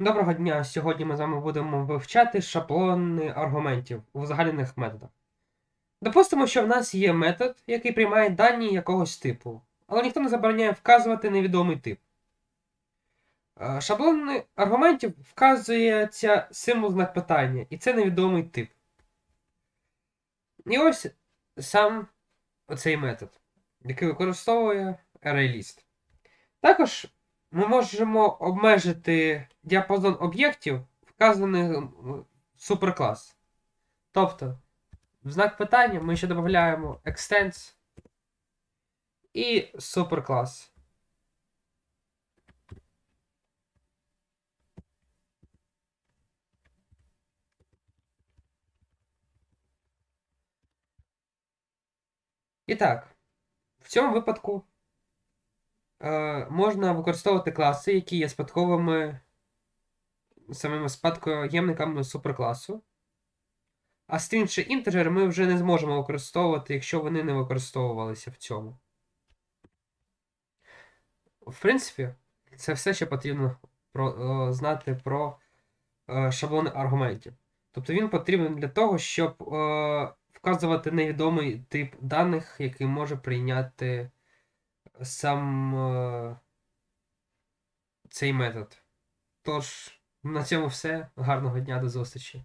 Доброго дня! Сьогодні ми з вами будемо вивчати шаблони аргументів у узагальнених методах. Допустимо, що в нас є метод, який приймає дані якогось типу, але ніхто не забороняє вказувати невідомий тип. Е, Шаблони аргументів вказується символ знак питання, і це невідомий тип. І ось сам оцей метод, який використовує ArrayList. Також ми можемо обмежити діапазон об'єктів, вказаних в суперклас. Тобто, в знак питання ми ще додаємо extends і суперклас. І так, в цьому випадку можна використовувати класи, які є спадковими самими спадкоємниками суперкласу. А string чи integer ми вже не зможемо використовувати, якщо вони не використовувалися в цьому. В принципі, це все, що потрібно про, е, знати про е, шаблони аргументів. Тобто він потрібен для того, щоб е, вказувати невідомий тип даних, який може прийняти сам е, цей метод. Тож, на цьому все. Гарного дня, до зустрічі.